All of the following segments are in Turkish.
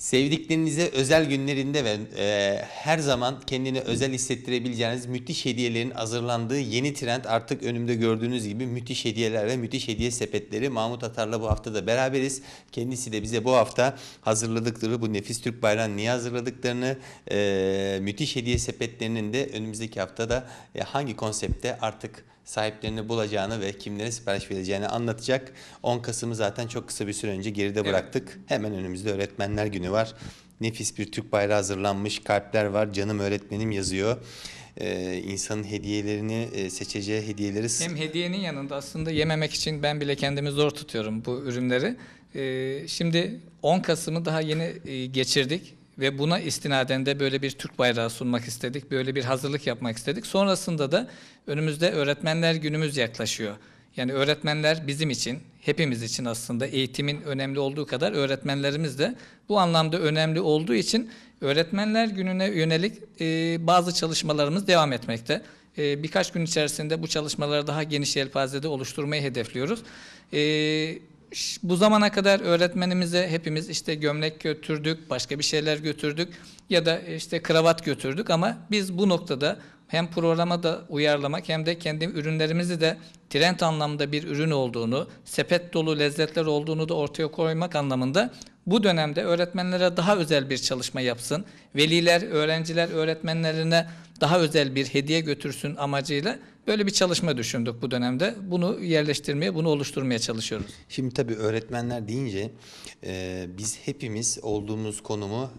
Sevdiklerinize özel günlerinde ve e, her zaman kendini özel hissettirebileceğiniz müthiş hediyelerin hazırlandığı yeni trend artık önümde gördüğünüz gibi müthiş hediyeler ve müthiş hediye sepetleri. Mahmut Atar'la bu hafta da beraberiz. Kendisi de bize bu hafta hazırladıkları bu nefis Türk bayrağını niye hazırladıklarını, e, müthiş hediye sepetlerinin de önümüzdeki haftada e, hangi konsepte artık sahiplerini bulacağını ve kimlere sipariş vereceğini anlatacak. 10 Kasım'ı zaten çok kısa bir süre önce geride bıraktık. Hemen önümüzde Öğretmenler Günü var. Nefis bir Türk bayrağı hazırlanmış, kalpler var, canım öğretmenim yazıyor. Ee, insanın hediyelerini e, seçeceği hediyeleri Hem hediyenin yanında aslında yememek için ben bile kendimi zor tutuyorum bu ürünleri. Ee, şimdi 10 Kasım'ı daha yeni e, geçirdik ve buna istinaden de böyle bir Türk bayrağı sunmak istedik. Böyle bir hazırlık yapmak istedik. Sonrasında da önümüzde öğretmenler günümüz yaklaşıyor. Yani öğretmenler bizim için, hepimiz için aslında eğitimin önemli olduğu kadar öğretmenlerimiz de bu anlamda önemli olduğu için öğretmenler gününe yönelik e, bazı çalışmalarımız devam etmekte. E, birkaç gün içerisinde bu çalışmaları daha geniş yelpazede oluşturmayı hedefliyoruz. E, bu zamana kadar öğretmenimize hepimiz işte gömlek götürdük, başka bir şeyler götürdük ya da işte kravat götürdük ama biz bu noktada hem programa da uyarlamak hem de kendi ürünlerimizi de trend anlamda bir ürün olduğunu, sepet dolu lezzetler olduğunu da ortaya koymak anlamında bu dönemde öğretmenlere daha özel bir çalışma yapsın. Veliler, öğrenciler öğretmenlerine daha özel bir hediye götürsün amacıyla böyle bir çalışma düşündük bu dönemde. Bunu yerleştirmeye, bunu oluşturmaya çalışıyoruz. Şimdi tabii öğretmenler deyince e, biz hepimiz olduğumuz konumu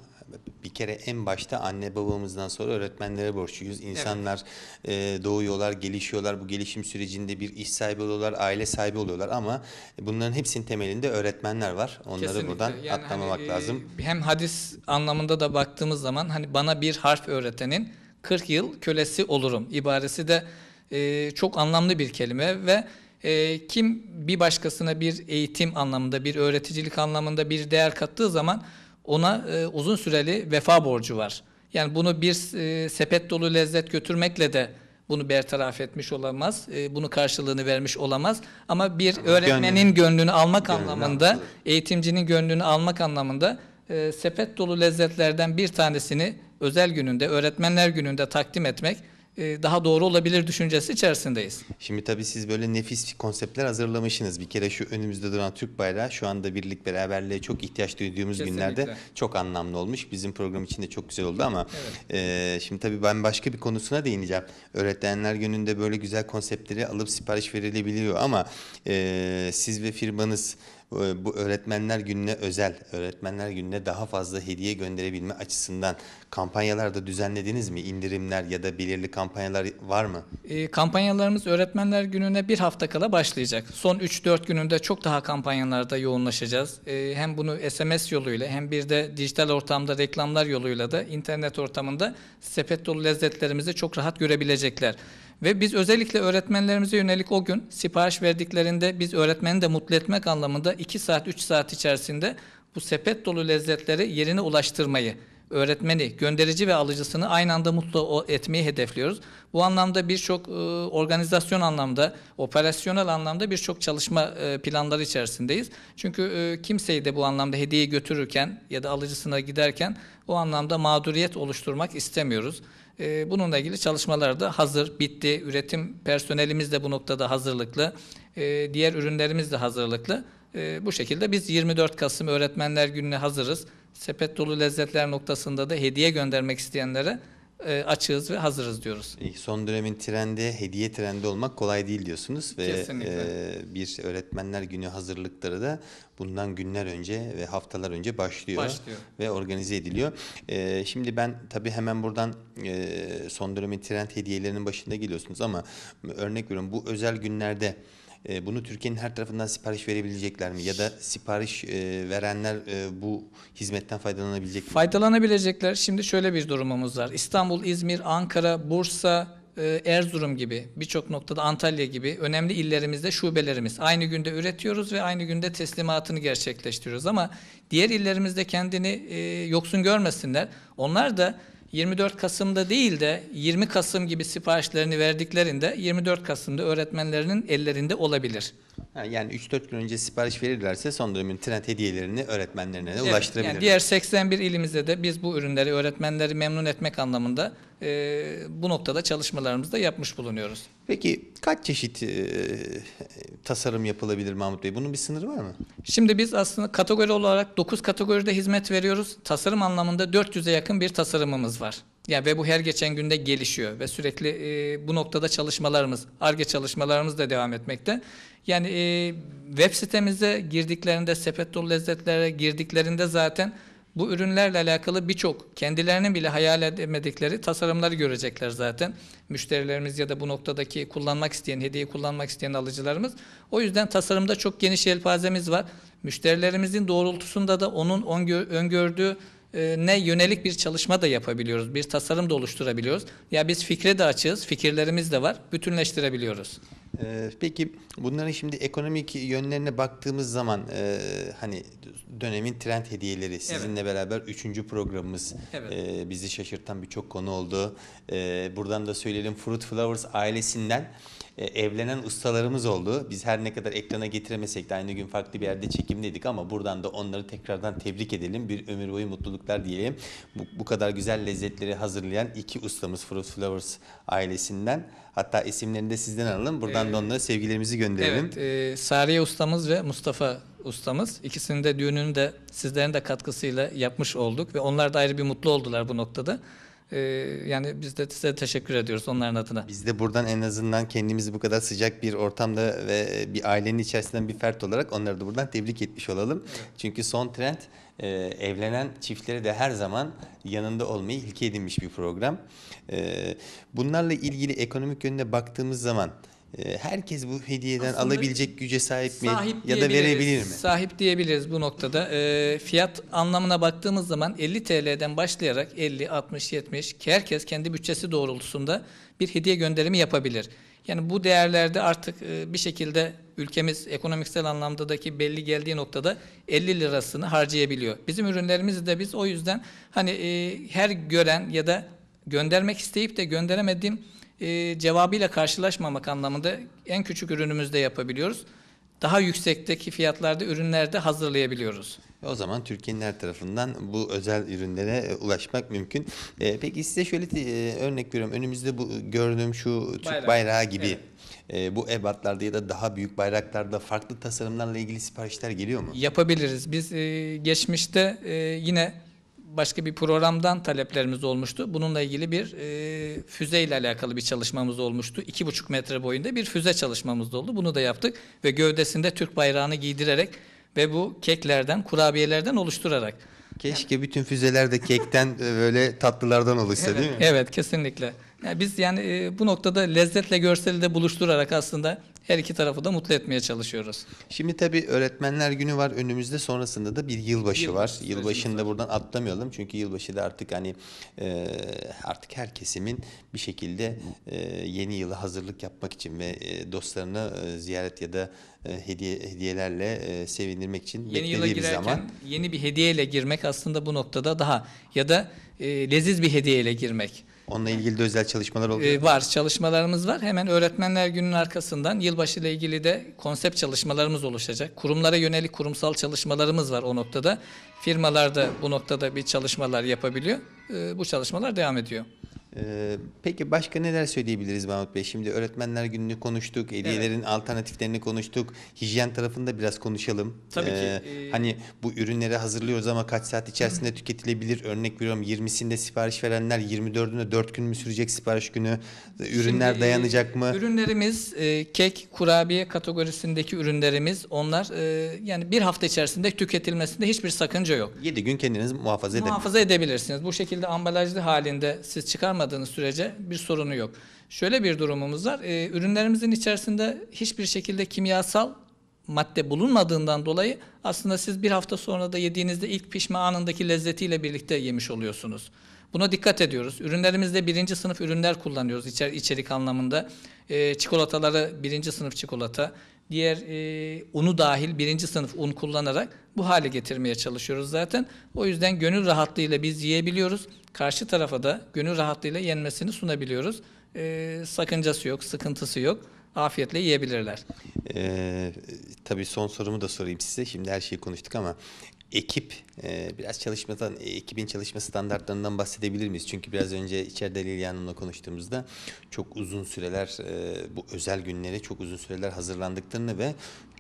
bir kere en başta anne babamızdan sonra öğretmenlere borçluyuz. İnsanlar e, doğuyorlar, gelişiyorlar. Bu gelişim sürecinde bir iş sahibi oluyorlar, aile sahibi oluyorlar ama bunların hepsinin temelinde öğretmenler var. Onları Kesinlikle. buradan Yani atlamamak hani, e, lazım. Hem hadis anlamında da baktığımız zaman hani bana bir harf öğretenin 40 yıl kölesi olurum ibaresi de e, çok anlamlı bir kelime ve e, kim bir başkasına bir eğitim anlamında, bir öğreticilik anlamında bir değer kattığı zaman ona e, uzun süreli vefa borcu var. Yani bunu bir e, sepet dolu lezzet götürmekle de bunu bertaraf etmiş olamaz, e, bunu karşılığını vermiş olamaz. Ama bir öğretmenin gönlünü almak Gönlünü anlamında, eğitimcinin gönlünü almak anlamında e, sepet dolu lezzetlerden bir tanesini özel gününde, öğretmenler gününde takdim etmek daha doğru olabilir düşüncesi içerisindeyiz. Şimdi tabii siz böyle nefis konseptler hazırlamışsınız. Bir kere şu önümüzde duran Türk bayrağı şu anda birlik beraberliğe çok ihtiyaç duyduğumuz Kesinlikle. günlerde çok anlamlı olmuş. Bizim program için de çok güzel oldu ama e, şimdi tabii ben başka bir konusuna değineceğim. Öğretmenler gününde böyle güzel konseptleri alıp sipariş verilebiliyor ama e, siz ve firmanız e, bu öğretmenler gününe özel, öğretmenler gününe daha fazla hediye gönderebilme açısından kampanyalar da düzenlediniz mi? İndirimler ya da belirli kampanyalar var mı? E, kampanyalarımız öğretmenler gününe bir hafta kala başlayacak. Son 3-4 gününde çok daha kampanyalarda yoğunlaşacağız. E, hem bunu SMS yoluyla hem bir de dijital ortamda reklamlar yoluyla da internet ortamında sepet dolu lezzetlerimizi çok rahat görebilecekler. Ve biz özellikle öğretmenlerimize yönelik o gün sipariş verdiklerinde biz öğretmeni de mutlu etmek anlamında 2 saat 3 saat içerisinde bu sepet dolu lezzetleri yerine ulaştırmayı öğretmeni, gönderici ve alıcısını aynı anda mutlu etmeyi hedefliyoruz. Bu anlamda birçok e, organizasyon anlamda, operasyonel anlamda birçok çalışma e, planları içerisindeyiz. Çünkü e, kimseyi de bu anlamda hediye götürürken ya da alıcısına giderken o anlamda mağduriyet oluşturmak istemiyoruz. Bununla ilgili çalışmalar da hazır, bitti. Üretim personelimiz de bu noktada hazırlıklı. Diğer ürünlerimiz de hazırlıklı. Bu şekilde biz 24 Kasım Öğretmenler Günü'ne hazırız. Sepet dolu lezzetler noktasında da hediye göndermek isteyenlere e, açığız ve hazırız diyoruz. Son dönemin trendi, hediye trendi olmak kolay değil diyorsunuz ve Kesinlikle. e, bir öğretmenler günü hazırlıkları da bundan günler önce ve haftalar önce başlıyor, Başlıyor. ve organize ediliyor. E, şimdi ben tabii hemen buradan e, son dönemin trend hediyelerinin başında geliyorsunuz ama örnek veriyorum bu özel günlerde e, bunu Türkiye'nin her tarafından sipariş verebilecekler mi? Ya da sipariş e, verenler e, bu hizmetten faydalanabilecek mi? Faydalanabilecekler. Şimdi şöyle bir durumumuz var. İstanbul, İzmir, Ankara, Bursa, e, Erzurum gibi birçok noktada Antalya gibi önemli illerimizde şubelerimiz. Aynı günde üretiyoruz ve aynı günde teslimatını gerçekleştiriyoruz ama diğer illerimizde kendini e, yoksun görmesinler. Onlar da 24 Kasım'da değil de 20 Kasım gibi siparişlerini verdiklerinde 24 Kasım'da öğretmenlerinin ellerinde olabilir. Ha, yani 3-4 gün önce sipariş verirlerse son dönemin trend hediyelerini öğretmenlerine de Evet, ulaştırabilirler. Yani diğer 81 ilimizde de biz bu ürünleri öğretmenleri memnun etmek anlamında e, bu noktada çalışmalarımızı da yapmış bulunuyoruz. Peki kaç çeşit e, tasarım yapılabilir Mahmut Bey? Bunun bir sınırı var mı? Şimdi biz aslında kategori olarak 9 kategoride hizmet veriyoruz. Tasarım anlamında 400'e yakın bir tasarımımız var. Yani ve bu her geçen günde gelişiyor ve sürekli e, bu noktada çalışmalarımız, ARGE çalışmalarımız da devam etmekte. Yani e, web sitemize girdiklerinde, sepet dolu lezzetlere girdiklerinde zaten bu ürünlerle alakalı birçok kendilerinin bile hayal edemedikleri tasarımları görecekler zaten. Müşterilerimiz ya da bu noktadaki kullanmak isteyen, hediye kullanmak isteyen alıcılarımız. O yüzden tasarımda çok geniş yelpazemiz var. Müşterilerimizin doğrultusunda da onun öngö- öngördüğü e, ne yönelik bir çalışma da yapabiliyoruz. Bir tasarım da oluşturabiliyoruz. Ya biz fikre de açığız, fikirlerimiz de var. Bütünleştirebiliyoruz. Ee, peki bunların şimdi ekonomik yönlerine baktığımız zaman e, hani dönemin trend hediyeleri sizinle beraber üçüncü programımız Evet. e, bizi şaşırtan birçok konu oldu. E, buradan da söyleyelim Fruit Flowers ailesinden e, evlenen ustalarımız oldu. Biz her ne kadar ekrana getiremesek de aynı gün farklı bir yerde çekimledik ama buradan da onları tekrardan tebrik edelim. Bir ömür boyu mutluluklar dileyelim. Bu, bu kadar güzel lezzetleri hazırlayan iki ustamız Fruit Flowers ailesinden. Hatta isimlerini de sizden alalım. Buradan da onlara sevgilerimizi gönderelim. Evet, e, Sariye ustamız ve Mustafa ustamız ikisinin de düğününü de sizlerin de katkısıyla yapmış olduk ve onlar da ayrı bir mutlu oldular bu noktada. E, yani biz de size teşekkür ediyoruz onların adına. Biz de buradan en azından kendimizi bu kadar sıcak bir ortamda ve bir ailenin içerisinden bir fert olarak onları da buradan tebrik etmiş olalım. Çünkü son trend e, evlenen çiftlere de her zaman yanında olmayı ilke edinmiş bir program. E, bunlarla ilgili ekonomik yönüne baktığımız zaman herkes bu hediyeden Aslında alabilecek güce sahip mi Sahip ya da verebilir mi? Sahip diyebiliriz bu noktada. E, fiyat anlamına baktığımız zaman 50 TL'den başlayarak 50, 60, 70 ki herkes kendi bütçesi doğrultusunda bir hediye gönderimi yapabilir. Yani bu değerlerde artık e, bir şekilde ülkemiz ekonomiksel anlamdaki belli geldiği noktada 50 lirasını harcayabiliyor. Bizim ürünlerimizi de biz o yüzden hani e, her gören ya da göndermek isteyip de gönderemediğim e, cevabıyla karşılaşmamak anlamında en küçük ürünümüzde yapabiliyoruz. Daha yüksekteki fiyatlarda ürünlerde hazırlayabiliyoruz. O zaman Türkiye'nin her tarafından bu özel ürünlere e, ulaşmak mümkün. E, peki size şöyle e, örnek veriyorum. Önümüzde bu gördüğüm şu Türk Bayrak. bayrağı gibi Evet. e, bu ebatlarda ya da daha büyük bayraklarda farklı tasarımlarla ilgili siparişler geliyor mu? Yapabiliriz. Biz e, geçmişte e, yine başka bir programdan taleplerimiz olmuştu. Bununla ilgili bir e, füze ile alakalı bir çalışmamız olmuştu. İki buçuk metre boyunda bir füze çalışmamız da oldu. Bunu da yaptık ve gövdesinde Türk bayrağını giydirerek ve bu keklerden, kurabiyelerden oluşturarak. Keşke bütün füzeler de kekten e, böyle tatlılardan oluşsa değil mi? Evet kesinlikle. Yani biz yani e, bu noktada lezzetle görseli de buluşturarak aslında her iki tarafı da mutlu etmeye çalışıyoruz. Şimdi tabii öğretmenler günü var önümüzde sonrasında da bir yılbaşı, Yılbaşı var. Yılbaşını da buradan atlamayalım çünkü yılbaşı da artık hani e, artık her kesimin bir şekilde e, yeni yıla hazırlık yapmak için ve e, dostlarını e, ziyaret ya da e, hediye hediyelerle e, sevindirmek için Yeni yıla girerken zaman. yeni bir hediyeyle girmek aslında bu noktada daha ya da e, leziz bir hediyeyle girmek. Onunla ilgili de özel çalışmalar oluyor. E, var, çalışmalarımız var. Hemen Öğretmenler Günü'nün arkasından yılbaşı ile ilgili de konsept çalışmalarımız oluşacak. Kurumlara yönelik kurumsal çalışmalarımız var o noktada. Firmalar da bu noktada bir çalışmalar yapabiliyor. E, bu çalışmalar devam ediyor. Ee, peki başka neler söyleyebiliriz Mahmut Bey? Şimdi öğretmenler gününü konuştuk, hediyelerin alternatiflerini konuştuk. Hijyen tarafında biraz konuşalım. Tabii ki, Ee, ee, Hani bu ürünleri hazırlıyoruz ama kaç saat içerisinde tüketilebilir? Örnek veriyorum 20'sinde sipariş verenler 24'ünde 4 gün mü sürecek sipariş günü? Ürünler Şimdi, e, dayanacak mı? Ürünlerimiz e, kek, kurabiye kategorisindeki ürünlerimiz onlar e, yani bir hafta içerisinde tüketilmesinde hiçbir sakınca yok. 7 gün kendiniz muhafaza edebilirsiniz. Muhafaza edebilirsiniz. Bu şekilde ambalajlı halinde siz çıkarmadığınız sürece bir sorunu yok. Şöyle bir durumumuz var. E, ürünlerimizin içerisinde hiçbir şekilde kimyasal madde bulunmadığından dolayı aslında siz bir hafta sonra da yediğinizde ilk pişme anındaki lezzetiyle birlikte yemiş oluyorsunuz. Buna dikkat ediyoruz. Ürünlerimizde birinci sınıf ürünler kullanıyoruz içer, içerik anlamında. E, çikolataları birinci sınıf çikolata, diğer e, unu dahil birinci sınıf un kullanarak bu hale getirmeye çalışıyoruz zaten. O yüzden gönül rahatlığıyla biz yiyebiliyoruz. Karşı tarafa da gönül rahatlığıyla yenmesini sunabiliyoruz. E, sakıncası yok, sıkıntısı yok. afiyetle yiyebilirler. Ee, tabii son sorumu da sorayım size. Şimdi her şeyi konuştuk ama ekip e, biraz çalışmadan e, ekibin çalışma standartlarından bahsedebilir miyiz? Çünkü biraz önce içeride Lilya Hanım'la konuştuğumuzda çok uzun süreler e, bu özel günlere çok uzun süreler hazırlandıklarını ve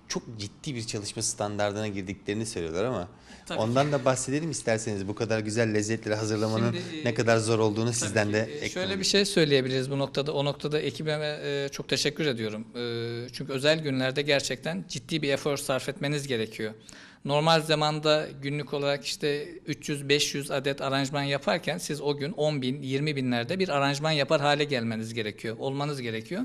çok ciddi bir çalışma standartına girdiklerini söylüyorlar ama Tabii ondan da bahsedelim isterseniz. Bu kadar güzel lezzetleri hazırlamanın Şimdi, e, ne kadar zor olduğunu sizden Tabii de ki. E, eklemek Şöyle bir şey söyleyebiliriz bu noktada. O noktada ekibime çok teşekkür ediyorum. Çünkü özel günlerde gerçekten ciddi bir efor sarf etmeniz gerekiyor. Normal zamanda günlük olarak işte 300-500 adet aranjman yaparken siz o gün 10 bin, 20 binlerde bir aranjman yapar hale gelmeniz gerekiyor, olmanız gerekiyor.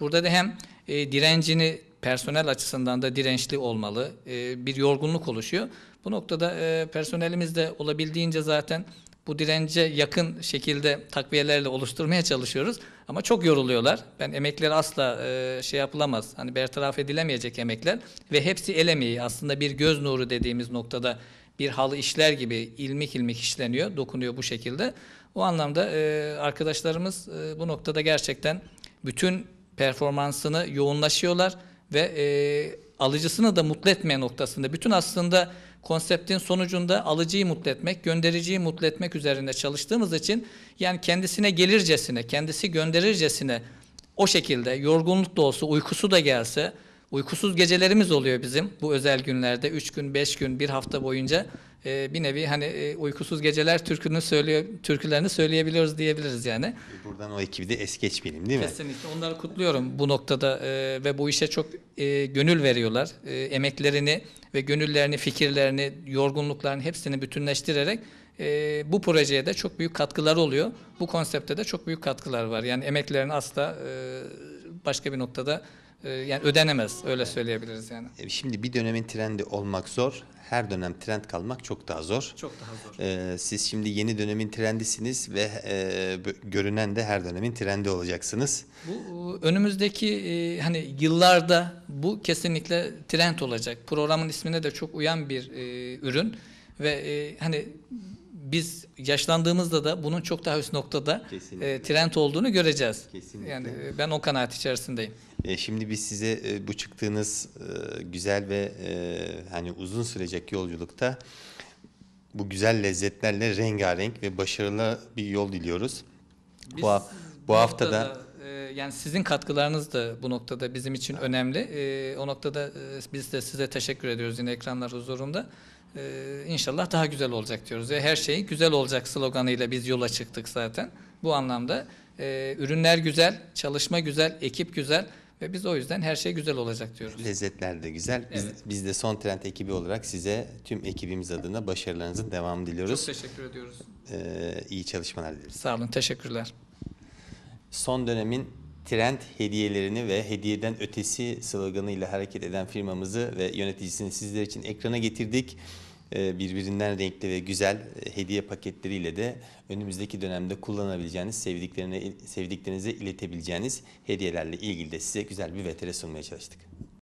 Burada da hem e, direncini personel açısından da dirençli olmalı, e, bir yorgunluk oluşuyor. Bu noktada e, personelimiz de olabildiğince zaten bu dirence yakın şekilde takviyelerle oluşturmaya çalışıyoruz. Ama çok yoruluyorlar. Ben emekleri asla e, şey yapılamaz. Hani bertaraf edilemeyecek emekler ve hepsi el emeği. Aslında bir göz nuru dediğimiz noktada bir halı işler gibi ilmik ilmik işleniyor, dokunuyor bu şekilde. O anlamda e, arkadaşlarımız e, bu noktada gerçekten bütün performansını yoğunlaşıyorlar ve e, alıcısını da mutlu etme noktasında bütün aslında konseptin sonucunda alıcıyı mutlu etmek, göndericiyi mutlu etmek üzerinde çalıştığımız için yani kendisine gelircesine, kendisi gönderircesine o şekilde yorgunluk da olsa, uykusu da gelse, uykusuz gecelerimiz oluyor bizim bu özel günlerde. 3 gün, 5 gün, bir hafta boyunca e, bir nevi hani e, uykusuz geceler türkünü söylüyor, türkülerini söyleyebiliyoruz diyebiliriz yani. Buradan o ekibi de es geçmeyelim değil mi? Kesinlikle onları kutluyorum bu noktada e, ve bu işe çok e, gönül veriyorlar. E, emeklerini ve gönüllerini, fikirlerini, yorgunluklarını hepsini bütünleştirerek e, bu projeye de çok büyük katkıları oluyor. Bu konsepte de çok büyük katkılar var. Yani emeklerini asla e, başka bir noktada e, yani ödenemez öyle söyleyebiliriz yani. E, Şimdi bir dönemin trendi olmak zor. Her dönem trend kalmak çok daha zor. Çok daha zor. Ee, siz şimdi yeni dönemin trendisiniz ve e, bö- görünen de her dönemin trendi olacaksınız. Bu önümüzdeki e, hani yıllarda bu kesinlikle trend olacak. Programın ismine de çok uyan bir e, ürün ve e, hani biz yaşlandığımızda da bunun çok daha üst noktada Kesinlikle. e, trend olduğunu göreceğiz. Kesinlikle. Yani e, ben o kanaat içerisindeyim. E, şimdi biz size e, bu çıktığınız e, güzel ve e, hani uzun sürecek yolculukta bu güzel lezzetlerle rengarenk ve başarılı bir yol diliyoruz. Biz bu, bu hafta da e, yani sizin katkılarınız da bu noktada bizim için önemli. E, o noktada e, biz de size teşekkür ediyoruz yine ekranlar huzurunda. E, inşallah daha güzel olacak diyoruz. Ve her şey güzel olacak sloganıyla biz yola çıktık zaten. Bu anlamda e, ürünler güzel, çalışma güzel, ekip güzel ve biz o yüzden her şey güzel olacak diyoruz. lezzetler de güzel. Biz, Evet. biz de Son Trend ekibi olarak size tüm ekibimiz adına başarılarınızın devamını Çok diliyoruz. teşekkür ediyoruz. E, iyi çalışmalar dileriz. Sağ olun, teşekkürler. Son dönemin trend hediyelerini ve hediyeden ötesi sloganıyla hareket eden firmamızı ve yöneticisini sizler için ekrana getirdik. Ee, Birbirinden renkli ve güzel e, hediye paketleriyle de önümüzdeki dönemde kullanabileceğiniz, sevdiklerine, sevdiklerinize iletebileceğiniz hediyelerle ilgili de size güzel bir vetere sunmaya çalıştık.